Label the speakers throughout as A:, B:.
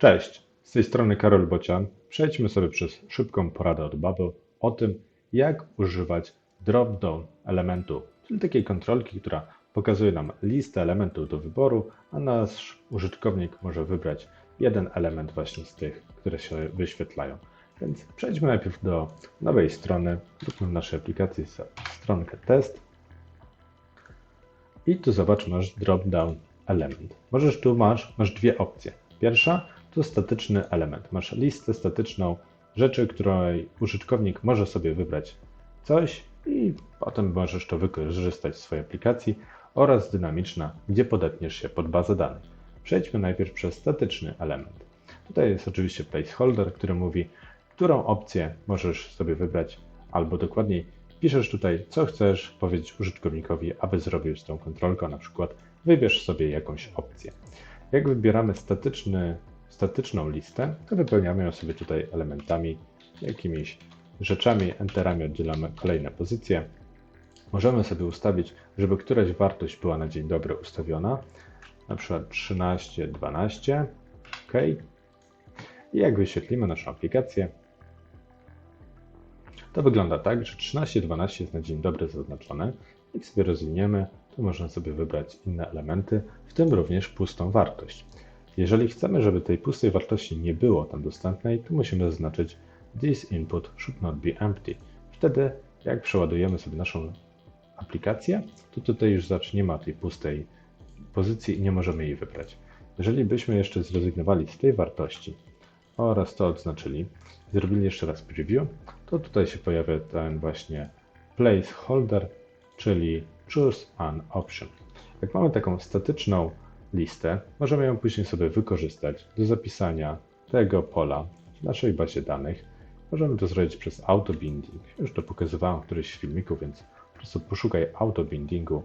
A: Cześć, z tej strony Karol Bocian. Przejdźmy sobie przez szybką poradę od Bubble o tym, jak używać drop-down elementu, czyli takiej kontrolki, która pokazuje nam listę elementów do wyboru, a nasz użytkownik może wybrać jeden element właśnie z tych, które się wyświetlają. Więc przejdźmy najpierw do nowej strony, zróbmy w naszej aplikacji stronkę test i tu zobacz, masz drop-down element. Możesz tu masz, masz dwie opcje. Pierwsza to statyczny element. Masz listę statyczną rzeczy, której użytkownik może sobie wybrać coś i potem możesz to wykorzystać w swojej aplikacji oraz dynamiczna, gdzie podetniesz się pod bazę danych. Przejdźmy najpierw przez statyczny element. Tutaj jest oczywiście placeholder, który mówi, którą opcję możesz sobie wybrać, albo dokładniej piszesz tutaj, co chcesz powiedzieć użytkownikowi, aby zrobił z tą kontrolką, na przykład wybierz sobie jakąś opcję. Jak wybieramy statyczny statyczną listę, wypełniamy ją sobie tutaj elementami, jakimiś rzeczami, enterami oddzielamy kolejne pozycje. Możemy sobie ustawić, żeby któraś wartość była na dzień dobry ustawiona, na przykład 13, 12, OK. I jak wyświetlimy naszą aplikację, to wygląda tak, że 13, 12 jest na dzień dobry zaznaczone. Jak sobie rozwiniemy, to można sobie wybrać inne elementy, w tym również pustą wartość. Jeżeli chcemy, żeby tej pustej wartości nie było tam dostępnej, to musimy zaznaczyć This input should not be empty. Wtedy, jak przeładujemy sobie naszą aplikację, to tutaj już zacznie ma tej pustej pozycji i nie możemy jej wybrać. Jeżeli byśmy jeszcze zrezygnowali z tej wartości oraz to odznaczyli, zrobili jeszcze raz preview, to tutaj się pojawia ten właśnie placeholder, czyli choose an option. Jak mamy taką statyczną listę, możemy ją później sobie wykorzystać do zapisania tego pola w naszej bazie danych. Możemy to zrobić przez autobinding. Już to pokazywałem w którymś z filmików, więc po prostu poszukaj autobindingu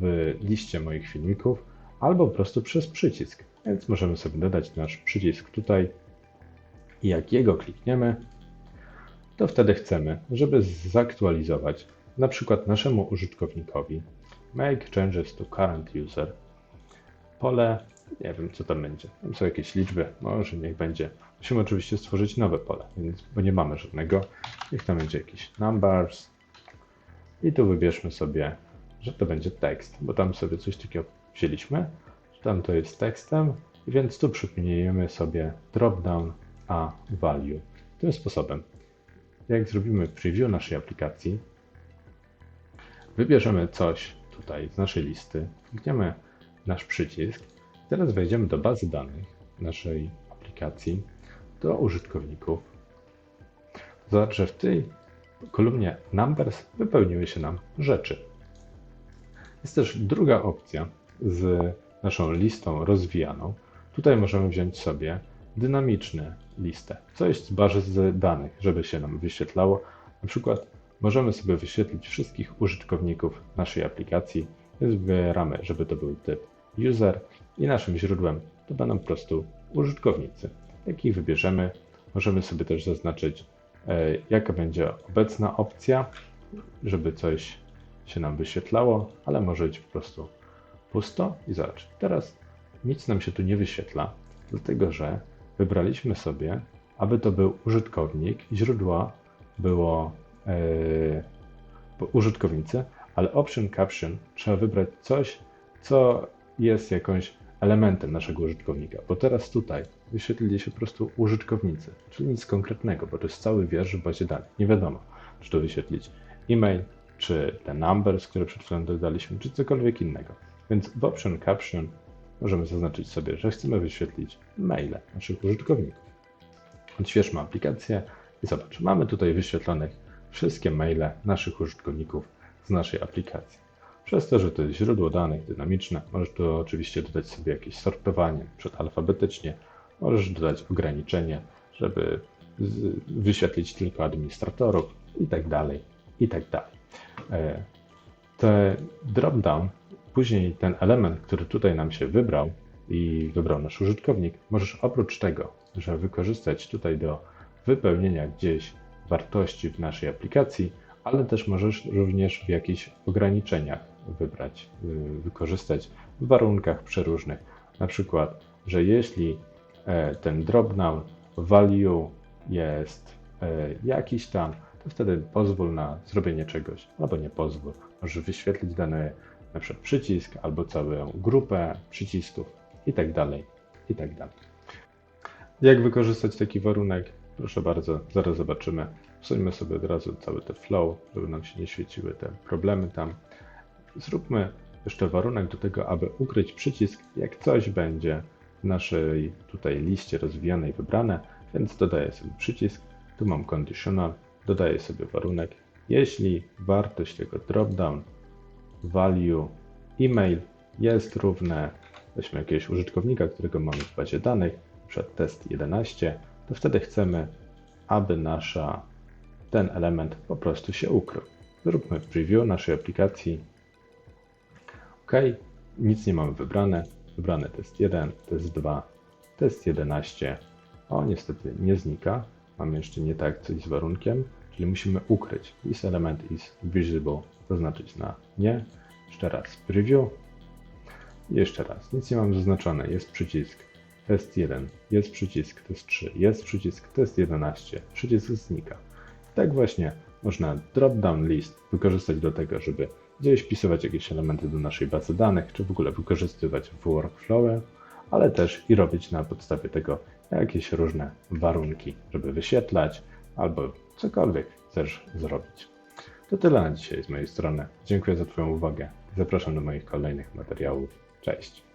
A: w liście moich filmików albo po prostu przez przycisk. Więc możemy sobie dodać nasz przycisk tutaj i jak jego klikniemy, to wtedy chcemy, żeby zaktualizować na przykład naszemu użytkownikowi make changes to current user pole, nie wiem co tam będzie. Tam są jakieś liczby, może niech będzie. Musimy oczywiście stworzyć nowe pole, więc, bo nie mamy żadnego. Niech tam będzie jakiś numbers. I tu wybierzmy sobie, że to będzie tekst, bo tam sobie coś takiego wzięliśmy, że tam to jest tekstem, więc tu przypomnijmy sobie dropdown a value. Tym sposobem, jak zrobimy preview naszej aplikacji, wybierzemy coś tutaj z naszej listy, klikniemy nasz przycisk. Teraz wejdziemy do bazy danych naszej aplikacji, do użytkowników. Zobacz, że w tej kolumnie Numbers wypełniły się nam rzeczy. Jest też druga opcja z naszą listą rozwijaną. Tutaj możemy wziąć sobie dynamiczną listę, coś z bazy danych, żeby się nam wyświetlało. Na przykład możemy sobie wyświetlić wszystkich użytkowników naszej aplikacji, wybieramy, żeby to był typ user i naszym źródłem to będą po prostu użytkownicy. Jakich wybierzemy, możemy sobie też zaznaczyć, e, jaka będzie obecna opcja, żeby coś się nam wyświetlało, ale może być po prostu pusto i zobacz. Teraz nic nam się tu nie wyświetla, dlatego że wybraliśmy sobie, aby to był użytkownik, źródła było yy, użytkownicy, ale option caption trzeba wybrać coś, co jest jakąś elementem naszego użytkownika, bo teraz tutaj wyświetlili się po prostu użytkownicy, czyli nic konkretnego, bo to jest cały wiersz w bazie danych. Nie wiadomo, czy to wyświetlić e-mail, czy te numbers, które przed chwilą dodaliśmy, czy cokolwiek innego. Więc w option caption możemy zaznaczyć sobie, że chcemy wyświetlić maile naszych użytkowników. Odświeżmy aplikację i zobacz, mamy tutaj wyświetlonych wszystkie maile naszych użytkowników z naszej aplikacji. Przez to, że to jest źródło danych dynamiczne, możesz tu oczywiście dodać sobie jakieś sortowanie przed alfabetycznie, możesz dodać ograniczenie, żeby wyświetlić tylko administratorów i tak dalej, i tak dalej. E, te dropdown, później ten element, który tutaj nam się wybrał i wybrał nasz użytkownik, możesz oprócz tego, że wykorzystać tutaj do wypełnienia gdzieś wartości w naszej aplikacji, ale też możesz również w jakichś ograniczeniach wybrać, y, wykorzystać w warunkach przeróżnych. Na przykład, że jeśli e, ten dropdown value jest e, jakiś tam, to wtedy pozwól na zrobienie czegoś, albo nie pozwól. Możesz wyświetlić dany na przykład przycisk, albo całą grupę przycisków i tak dalej, i tak dalej. Jak wykorzystać taki warunek? Proszę bardzo, zaraz zobaczymy. Wsuńmy sobie od razu cały ten flow, żeby nam się nie świeciły te problemy tam. Zróbmy jeszcze warunek do tego, aby ukryć przycisk, jak coś będzie w naszej tutaj liście rozwijanej wybrane, więc dodaję sobie przycisk, tu mam conditional, dodaję sobie warunek, jeśli wartość tego dropdown value email jest równe, weźmy jakiegoś użytkownika, którego mamy w bazie danych, np. test 11, to wtedy chcemy, aby nasza, ten element po prostu się ukrył. Zróbmy preview naszej aplikacji. OK, nic nie mamy wybrane. Wybrany test 1, test 2, test 11. O, niestety nie znika. Mamy jeszcze nie tak coś z warunkiem, czyli musimy ukryć. This element is visible, zaznaczyć na nie. Jeszcze raz preview. I jeszcze raz. Nic nie mam zaznaczone. Jest przycisk test 1, jest przycisk test 3, jest przycisk test 11. Przycisk znika. Tak właśnie można drop-down list wykorzystać do tego, żeby gdzieś wpisywać jakieś elementy do naszej bazy danych, czy w ogóle wykorzystywać w workflowie, ale też i robić na podstawie tego jakieś różne warunki, żeby wyświetlać albo cokolwiek chcesz zrobić. To tyle na dzisiaj z mojej strony. Dziękuję za Twoją uwagę. Zapraszam do moich kolejnych materiałów. Cześć.